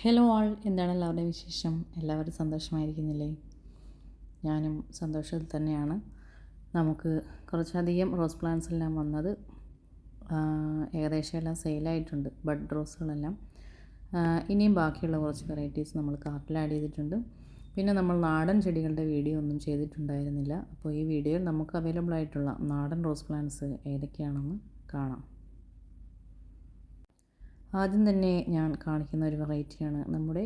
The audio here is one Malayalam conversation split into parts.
ഹലോ ആൾ എന്താണ് എല്ലാവരുടെയും വിശേഷം? എല്ലാവരും സന്തോഷമായിരിക്കുന്നില്ലേ? ഞാനും സന്തോഷത്തിൽ തന്നെയാണ്. നമുക്ക് കുറച്ചധികം റോസ് പ്ലാന്റ്സ് എല്ലാം വന്നത് ഏകദേശം എല്ലാം സെയിലായിട്ടുണ്ട് ബഡ് റോസുകളെല്ലാം ഇനിയും ബാക്കിയുള്ള കുറച്ച് വെറൈറ്റീസ് നമ്മൾ കാർട്ടിൽ ആഡ് ചെയ്തിട്ടുണ്ട്. പിന്നെ നമ്മൾ നാടൻ ചെടികളുടെ വീഡിയോ ഒന്നും ചെയ്തിട്ടുണ്ടായിരുന്നില്ല. അപ്പോൾ ഈ വീഡിയോയിൽ നമുക്ക് അവൈലബിൾ ആയിട്ടുള്ള നാടൻ റോസ് പ്ലാന്റ്സ് ഏതൊക്കെയാണെന്ന് കാണാം. ആദ്യം തന്നെ ഞാൻ കാണിക്കുന്ന ഒരു വെറൈറ്റിയാണ് നമ്മുടെ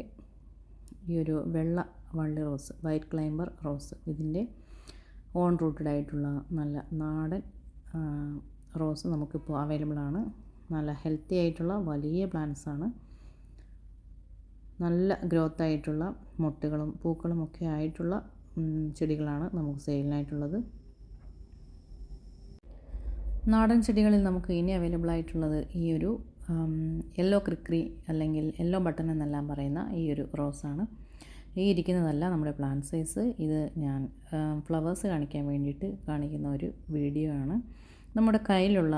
ഈ ഒരു വെള്ള വള്ളി റോസ് വൈറ്റ് ക്ലൈംബർ റോസ്. ഇതിന്റെ ഓൺ റൂട്ടഡ് ആയിട്ടുള്ള നല്ല നാടൻ റോസ് നമുക്കിപ്പോൾ അവൈലബിൾ ആണ്. നല്ല ഹെൽത്തി ആയിട്ടുള്ള വലിയ പ്ലാന്റ്സ് ആണ്. നല്ല ഗ്രോത്ത് ആയിട്ടുള്ള മുട്ടുകളും പൂക്കളും ഒക്കെ ആയിട്ടുള്ള ചെടികളാണ് നമുക്ക് സെയിലിനായിട്ടുള്ളത്. നാടൻ ചെടികളിൽ നമുക്ക് ഇനി അവൈലബിൾ ആയിട്ടുള്ളത് ഈ ഒരു യെല്ലോ ക്രിക്രി അല്ലെങ്കിൽ യെല്ലോ ബട്ടൺ എന്നെല്ലാം പറയുന്ന ഈ ഒരു റോസാണ് ഈ ഇരിക്കുന്നതല്ല നമ്മുടെ പ്ലാന്റ് സൈസ് ഇത് ഞാൻ ഫ്ലവേഴ്സ് കാണിക്കാൻ വേണ്ടിയിട്ട് കാണിക്കുന്ന ഒരു വീഡിയോ ആണ്. നമ്മുടെ കയ്യിലുള്ള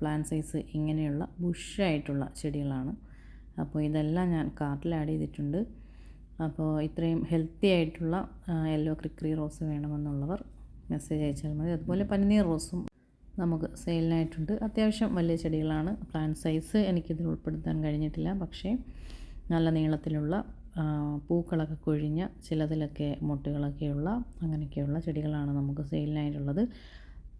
പ്ലാന്റ് സൈസ് ഇങ്ങനെയുള്ള ബുഷായിട്ടുള്ള ചെടികളാണ്. അപ്പോൾ ഇതെല്ലാം ഞാൻ കാർട്ടിൽ ആഡ് ചെയ്തിട്ടുണ്ട്. അപ്പോൾ ഇത്രയും ഹെൽത്തി ആയിട്ടുള്ള യെല്ലോ ക്രിക്രി റോസ് വേണമെന്നുള്ളവർ മെസ്സേജ് അയച്ചാൽ മതി. അതുപോലെ പനിനീർ റോസും നമുക്ക് സെയിലിനായിട്ടുണ്ട്. അത്യാവശ്യം വലിയ ചെടികളാണ്. പ്ലാന്റ് സൈസ് എനിക്കിതിൽ ഉൾപ്പെടുത്താൻ കഴിഞ്ഞിട്ടില്ല. പക്ഷേ നല്ല നീളത്തിലുള്ള പൂക്കളൊക്കെ കൊഴിഞ്ഞ ചിലതിലൊക്കെ മുട്ടുകളൊക്കെയുള്ള അങ്ങനെയൊക്കെയുള്ള ചെടികളാണ് നമുക്ക് സെയിലിനായിട്ടുള്ളത്.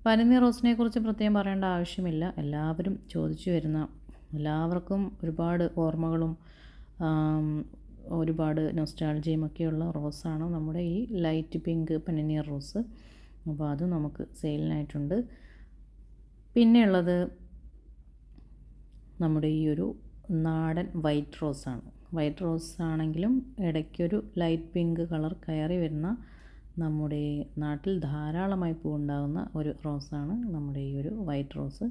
പനിനീർ റോസിനെ കുറിച്ച് പ്രത്യേകം പറയേണ്ട ആവശ്യമില്ല. എല്ലാവരും ചോദിച്ചു വരുന്ന എല്ലാവർക്കും ഒരുപാട് ഓർമ്മകളും ഒരുപാട് നൊസ്റ്റാൾജിയും ഒക്കെയുള്ള റോസാണ് നമ്മുടെ ഈ ലൈറ്റ് പിങ്ക് പനിനീർ റോസ് അപ്പോൾ അത് നമുക്ക് സെയിലിനായിട്ടുണ്ട്. പിന്നെയുള്ളത് നമ്മുടെ ഈ ഒരു നാടൻ വൈറ്റ് റോസാണ് വൈറ്റ് റോസ് ആണെങ്കിലും ഇടയ്ക്കൊരു ലൈറ്റ് പിങ്ക് കളർ കയറി വരുന്ന നമ്മുടെ നാട്ടിൽ ധാരാളമായി പൂവുണ്ടാകുന്ന ഒരു റോസാണ് നമ്മുടെ ഈ ഒരു വൈറ്റ് റോസ്.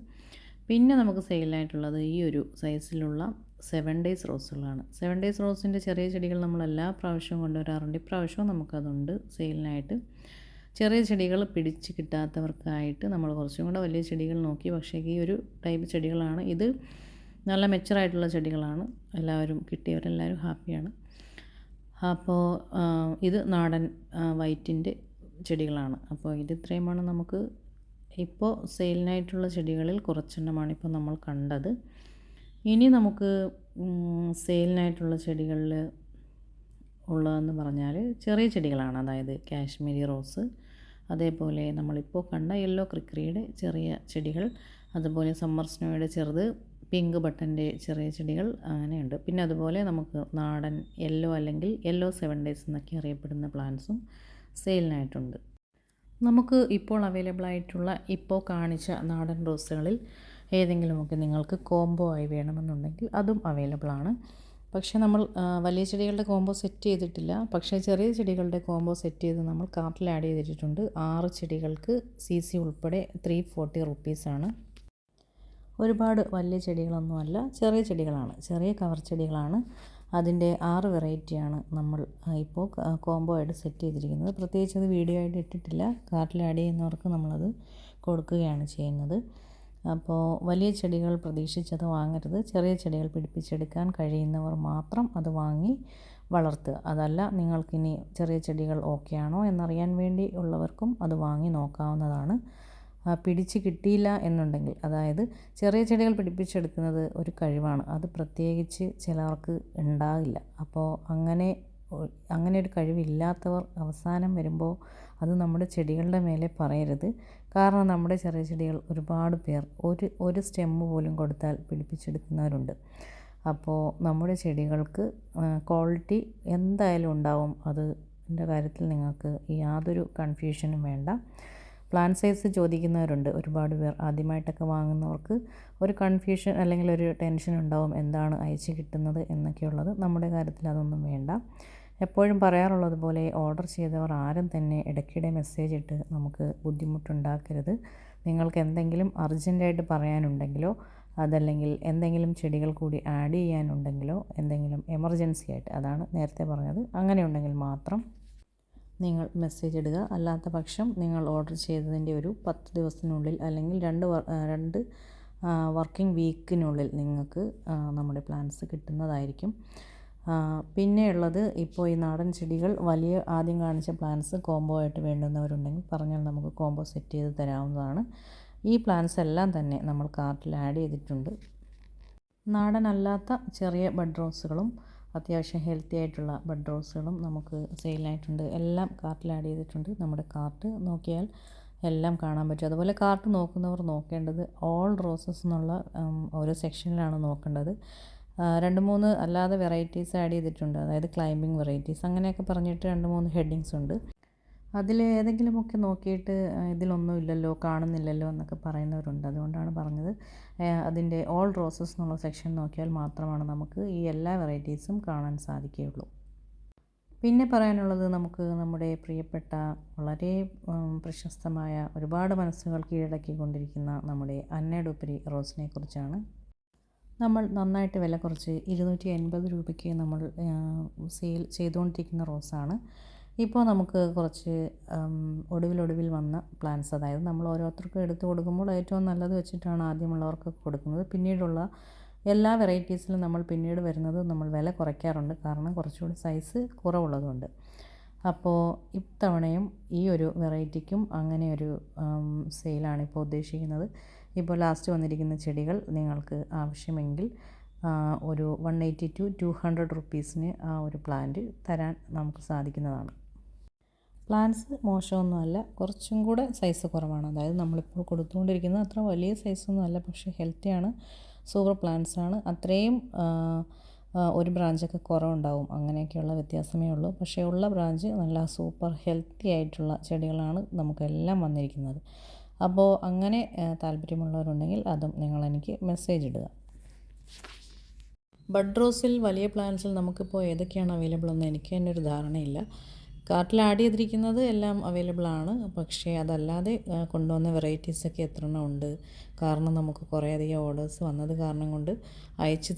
പിന്നെ നമുക്ക് സെയിലായിട്ടുള്ളത് ഈ ഒരു സൈസിലുള്ള സെവൻ ഡേയ്സ് റോസുകളാണ് സെവൻ ഡേയ്സ് റോസിന്റെ ചെറിയ ചെടികൾ നമ്മൾ എല്ലാ പ്രാവശ്യവും കൊണ്ടുവരാറുണ്ട്. ഇപ്രാവശ്യവും നമുക്കതുണ്ട് സെയിലിനായിട്ട് ചെറിയ ചെടികൾ പിടിച്ച് കിട്ടാത്തവർക്കായിട്ട് നമ്മൾ കുറച്ചും കൂടെ വലിയ ചെടികൾ നോക്കി. പക്ഷേ ഈ ഒരു ടൈപ്പ് ചെടികളാണ്. ഇത് നല്ല മെച്ചറായിട്ടുള്ള ചെടികളാണ്. എല്ലാവരും കിട്ടിയവരെല്ലാവരും ഹാപ്പിയാണ്. അപ്പോൾ ഇത് നാടൻ വൈറ്റിന്റെ ചെടികളാണ്. അപ്പോൾ ഇത് ഇത്രയുമാണ് നമുക്ക് ഇപ്പോൾ സെയിലിനായിട്ടുള്ള ചെടികളിൽ കുറച്ചെണ്ണമാണ് ഇപ്പോൾ നമ്മൾ കണ്ടത്. ഇനി നമുക്ക് സെയിലിനായിട്ടുള്ള ചെടികളിൽ ഉള്ളതെന്ന് പറഞ്ഞാൽ ചെറിയ ചെടികളാണ്. അതായത് കാശ്മീരി റോസ് അതേപോലെ നമ്മളിപ്പോൾ കണ്ട യെല്ലോ ക്രിക്രിയുടെ ചെറിയ ചെടികൾ അതുപോലെ സമ്മർ സ്നോയുടെ ചെറുത് പിങ്ക് ബട്ടന്റെ ചെറിയ ചെടികൾ അങ്ങനെയുണ്ട്. പിന്നെ അതുപോലെ നമുക്ക് നാടൻ യെല്ലോ അല്ലെങ്കിൽ യെല്ലോ സെവൻ ഡേയ്സ് എന്നൊക്കെ അറിയപ്പെടുന്ന പ്ലാന്റ്സും സെയിലിനായിട്ടുണ്ട്. നമുക്ക് ഇപ്പോൾ അവൈലബിൾ ആയിട്ടുള്ള ഇപ്പോൾ കാണിച്ച നാടൻ റോസുകളിൽ ഏതെങ്കിലുമൊക്കെ നിങ്ങൾക്ക് കോംബോ ആയി വേണമെന്നുണ്ടെങ്കിൽ അതും അവൈലബിൾ ആണ്. പക്ഷേ നമ്മൾ വലിയ ചെടികളുടെ കോംബോ സെറ്റ് ചെയ്തിട്ടില്ല. പക്ഷേ ചെറിയ ചെടികളുടെ കോംബോ സെറ്റ് ചെയ്ത് നമ്മൾ കാർട്ടിൽ ആഡ് ചെയ്തിട്ടുണ്ട്. ആറ് ചെടികൾക്ക് സി സി ഉൾപ്പെടെ ത്രീ ഫോർട്ടി റുപ്പീസാണ് ഒരുപാട് വലിയ ചെടികളൊന്നുമല്ല ചെറിയ ചെടികളാണ്. ചെറിയ കവർ ചെടികളാണ്. അതിന്റെ ആറ് വെറൈറ്റിയാണ് നമ്മൾ ഇപ്പോൾ കോംബോ ആയിട്ട് സെറ്റ് ചെയ്തിരിക്കുന്നത്. പ്രത്യേകിച്ച് അത് വീഡിയോ ആയിട്ട് ഇട്ടിട്ടില്ല. കാർട്ടിൽ ആഡ് ചെയ്യുന്നവർക്ക് നമ്മളത് കൊടുക്കുകയാണ് ചെയ്യുന്നത്. അപ്പോൾ വലിയ ചെടികൾ പ്രതീക്ഷിച്ചത് വാങ്ങരുത്. ചെറിയ ചെടികൾ പിടിപ്പിച്ചെടുക്കാൻ കഴിയുന്നവർ മാത്രം അത് വാങ്ങി വളർത്തുക. അതല്ല നിങ്ങൾക്കിനി ചെറിയ ചെടികൾ ഓക്കെ ആണോ എന്നറിയാൻ വേണ്ടി ഉള്ളവർക്കും അത് വാങ്ങി നോക്കാവുന്നതാണ്. പിടിച്ച് കിട്ടിയില്ല എന്നുണ്ടെങ്കിൽ അതായത് ചെറിയ ചെടികൾ പിടിപ്പിച്ചെടുക്കുന്നത് ഒരു കഴിവാണ്. അത് പ്രത്യേകിച്ച് ചിലർക്ക് ഉണ്ടാകില്ല. അപ്പോൾ അങ്ങനെ അങ്ങനെ ഒരു കഴിവില്ലാത്തവർ അവസാനം വരുമ്പോൾ അത് നമ്മുടെ ചെടികളുടെ മേലെ പറയരുത്. കാരണം നമ്മുടെ ചെറിയ ചെടികൾ ഒരുപാട് പേർ ഒരു ഒരു സ്റ്റെമ്മ് പോലും കൊടുത്താൽ പിടിപ്പിച്ചെടുക്കുന്നവരുണ്ട്. അപ്പോൾ നമ്മുടെ ചെടികൾക്ക് ക്വാളിറ്റി എന്തായാലും ഉണ്ടാവും. അത് എന്റെ കാര്യത്തിൽ നിങ്ങൾക്ക് യാതൊരു കൺഫ്യൂഷനും വേണ്ട. പ്ലാൻ സൈസ് ചോദിക്കുന്നവരുണ്ട്. ഒരുപാട് പേർ ആദ്യമായിട്ടൊക്കെ വാങ്ങുന്നവർക്ക് ഒരു കൺഫ്യൂഷൻ അല്ലെങ്കിൽ ഒരു ടെൻഷൻ ഉണ്ടാവും. എന്താണ് അയച്ച് കിട്ടുന്നത് എന്നൊക്കെയുള്ളത് നമ്മുടെ കാര്യത്തിൽ അതൊന്നും വേണ്ട. എപ്പോഴും പറയാറുള്ളത് പോലെ ഓർഡർ ചെയ്തവർ ആരും തന്നെ ഇടയ്ക്കിടെ മെസ്സേജ് ഇട്ട് നമുക്ക് ബുദ്ധിമുട്ടുണ്ടാക്കരുത്. നിങ്ങൾക്ക് എന്തെങ്കിലും അർജന്റായിട്ട് പറയാനുണ്ടെങ്കിലോ അതല്ലെങ്കിൽ എന്തെങ്കിലും ചെടികൾ കൂടി ആഡ് ചെയ്യാനുണ്ടെങ്കിലോ എന്തെങ്കിലും എമർജൻസി ആയിട്ട് അതാണ് നേരത്തെ പറഞ്ഞത്. അങ്ങനെ ഉണ്ടെങ്കിൽ മാത്രം നിങ്ങൾ മെസ്സേജ് ഇടുക. അല്ലാത്ത പക്ഷം നിങ്ങൾ ഓർഡർ ചെയ്തതിന്റെ ഒരു പത്ത് ദിവസത്തിനുള്ളിൽ അല്ലെങ്കിൽ രണ്ട് രണ്ട് വർക്കിംഗ് വീക്കിനുള്ളിൽ നിങ്ങൾക്ക് നമ്മുടെ പ്ലാൻസ് കിട്ടുന്നതായിരിക്കും. പിന്നെയുള്ളത് ഇപ്പോൾ ഈ നാടൻ ചെടികൾ വലിയ ആദ്യം കാണിച്ച പ്ലാന്റ്സ് കോംബോ ആയിട്ട് വേണ്ടുന്നവരുണ്ടെങ്കിൽ പറഞ്ഞാൽ നമുക്ക് കോംബോ സെറ്റ് ചെയ്ത് തരാവുന്നതാണ്. ഈ പ്ലാന്റ്സ് എല്ലാം തന്നെ നമ്മൾ കാർട്ടിൽ ആഡ് ചെയ്തിട്ടുണ്ട്. നാടൻ അല്ലാത്ത ചെറിയ ബഡ് റോസുകളും അത്യാവശ്യം ഹെൽത്തി ആയിട്ടുള്ള ബഡ് റോസുകളും നമുക്ക് സെയിലായിട്ടുണ്ട് എല്ലാം കാർട്ടിൽ ആഡ് ചെയ്തിട്ടുണ്ട്. നമ്മുടെ കാർട്ട് നോക്കിയാൽ എല്ലാം കാണാൻ പറ്റും. അതുപോലെ കാർട്ട് നോക്കുന്നവർ നോക്കേണ്ടത് ഓൾ റോസസ് എന്നുള്ള ഓരോ സെക്ഷനിലാണ് നോക്കേണ്ടത്. രണ്ട് മൂന്ന് അല്ലാതെ വെറൈറ്റീസ് ആഡ് ചെയ്തിട്ടുണ്ട്. അതായത് ക്ലൈമ്പിംഗ് വെറൈറ്റീസ് അങ്ങനെയൊക്കെ പറഞ്ഞിട്ട് രണ്ട് മൂന്ന് ഹെഡിങ്സ് ഉണ്ട്. അതിൽ ഏതെങ്കിലുമൊക്കെ നോക്കിയിട്ട് ഇതിലൊന്നും ഇല്ലല്ലോ കാണുന്നില്ലല്ലോ എന്നൊക്കെ പറയുന്നവരുണ്ട്. അതുകൊണ്ടാണ് പറഞ്ഞത്. അതിന്റെ ഓൾ റോസസ് എന്നുള്ള സെക്ഷൻ നോക്കിയാൽ മാത്രമാണ് നമുക്ക് ഈ എല്ലാ വെറൈറ്റീസും കാണാൻ സാധിക്കുകയുള്ളൂ. പിന്നെ പറയാനുള്ളത് നമുക്ക് നമ്മുടെ പ്രിയപ്പെട്ട വളരെ പ്രശസ്തമായ ഒരുപാട് മനസ്സുകൾ കീഴടക്കിക്കൊണ്ടിരിക്കുന്ന നമ്മുടെ അന്നയുടെ ഉപരി റോസിനെ കുറിച്ചാണ്. നമ്മൾ നന്നായിട്ട് വില കുറച്ച് ഇരുന്നൂറ്റി എൺപത് രൂപയ്ക്ക് നമ്മൾ സെയിൽ ചെയ്തുകൊണ്ടിരിക്കുന്ന റോസാണ്. ഇപ്പോൾ നമുക്ക് കുറച്ച് ഒടുവിലൊടുവിൽ വന്ന പ്ലാന്റ്സ് അതായത് നമ്മൾ ഓരോരുത്തർക്കും എടുത്ത് കൊടുക്കുമ്പോൾ ഏറ്റവും നല്ലത് വെച്ചിട്ടാണ് ആദ്യമുള്ളവർക്ക് കൊടുക്കുന്നത്. പിന്നീടുള്ള എല്ലാ വെറൈറ്റീസിലും നമ്മൾ പിന്നീട് വരുന്നത് നമ്മൾ വില കുറയ്ക്കാറുണ്ട്. കാരണം കുറച്ചുകൂടി സൈസ് കുറവുള്ളതുകൊണ്ട്. അപ്പോൾ ഇത്തവണയും ഈ ഒരു വെറൈറ്റിക്കും അങ്ങനെ ഒരു സെയിലാണ് ഇപ്പോൾ ഉദ്ദേശിക്കുന്നത്. ഇപ്പോൾ ലാസ്റ്റ് വന്നിരിക്കുന്ന ചെടികൾ നിങ്ങൾക്ക് ആവശ്യമെങ്കിൽ ഒരു one eighty to two hundred റുപ്പീസിന് ആ ഒരു പ്ലാന്റ് തരാൻ നമുക്ക് സാധിക്കുന്നതാണ്. പ്ലാന്റ്സ് മോശമൊന്നുമല്ല കുറച്ചും കൂടെ സൈസ് കുറവാണ്. അതായത് നമ്മളിപ്പോൾ കൊടുത്തുകൊണ്ടിരിക്കുന്നത് അത്ര വലിയ സൈസൊന്നും അല്ല പക്ഷേ ഹെൽത്തിയാണ് സൂപ്പർ പ്ലാന്റ്സ് ആണ് അത്രയും ഒരു ബ്രാഞ്ചൊക്കെ കുറവുണ്ടാവും. അങ്ങനെയൊക്കെയുള്ള വ്യത്യാസമേ ഉള്ളൂ. പക്ഷേ ഉള്ള ബ്രാഞ്ച് നല്ല സൂപ്പർ ഹെൽത്തി ആയിട്ടുള്ള ചെടികളാണ് നമുക്കെല്ലാം വന്നിരിക്കുന്നത്. അപ്പോൾ അങ്ങനെ താല്പര്യമുള്ളവരുണ്ടെങ്കിൽ അതും നിങ്ങൾ എനിക്ക് മെസ്സേജ് ഇടുക. ബഡ് റോസിൽ വലിയ പ്ലാന്റ്സിൽ നമുക്കിപ്പോൾ ഏതൊക്കെയാണ് അവൈലബിൾ എന്ന് എനിക്ക് തന്നെ ഒരു ധാരണയില്ല. കാർട്ടിൽ ആഡ് ചെയ്തിരിക്കുന്നത് എല്ലാം അവൈലബിൾ ആണ്. പക്ഷേ അതല്ലാതെ കൊണ്ടുവന്ന വെറൈറ്റീസൊക്കെ എത്ര എണ്ണം ഉണ്ട്? കാരണം നമുക്ക് കുറേയധികം ഓർഡേഴ്സ് വന്നത് കാരണം കൊണ്ട് അയച്ച്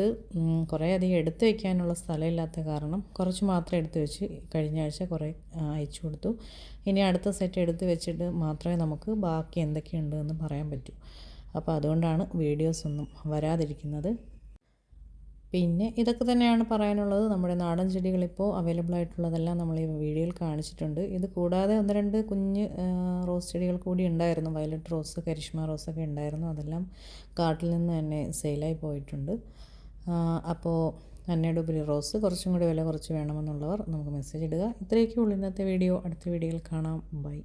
തീർത്ത് കുറേ അധികം എടുത്തു വയ്ക്കാനുള്ള സ്ഥലമില്ലാത്ത കാരണം കുറച്ച് മാത്രം എടുത്തു വെച്ച് കഴിഞ്ഞ ആഴ്ച കുറേ അയച്ചു കൊടുത്തു. ഇനി അടുത്ത സെറ്റ് എടുത്തു വെച്ചിട്ട് മാത്രമേ നമുക്ക് ബാക്കി എന്തൊക്കെയുണ്ട് എന്ന് പറയാൻ പറ്റൂ. അപ്പോൾ അതുകൊണ്ടാണ് വീഡിയോസ് ഒന്നും വരാതിരിക്കുന്നത്. പിന്നെ ഇതൊക്കെ തന്നെയാണ് പറയാനുള്ളത്. നമ്മുടെ നാടൻ ചെടികളിപ്പോൾ അവൈലബിൾ ആയിട്ടുള്ളതെല്ലാം നമ്മൾ ഈ വീഡിയോയിൽ കാണിച്ചിട്ടുണ്ട്. ഇത് കൂടാതെ ഒന്ന് രണ്ട് കുഞ്ഞ് റോസ് ചെടികൾ കൂടി ഉണ്ടായിരുന്നു. വയലറ്റ് റോസ് കരിഷ്മ റോസ് ഒക്കെ ഉണ്ടായിരുന്നു. അതെല്ലാം കാട്ടിൽ നിന്ന് തന്നെ സെയിലായി പോയിട്ടുണ്ട്. അപ്പോൾ അന്നയുടെ ഉപരി റോസ് കുറച്ചും കൂടി വില കുറച്ച് വേണമെന്നുള്ളവർ നമുക്ക് മെസ്സേജ് ഇടുക. ഇത്രയൊക്കെ ഉള്ളൂ ഇന്നത്തെ വീഡിയോ അടുത്ത വീഡിയോയിൽ കാണാം. ബൈ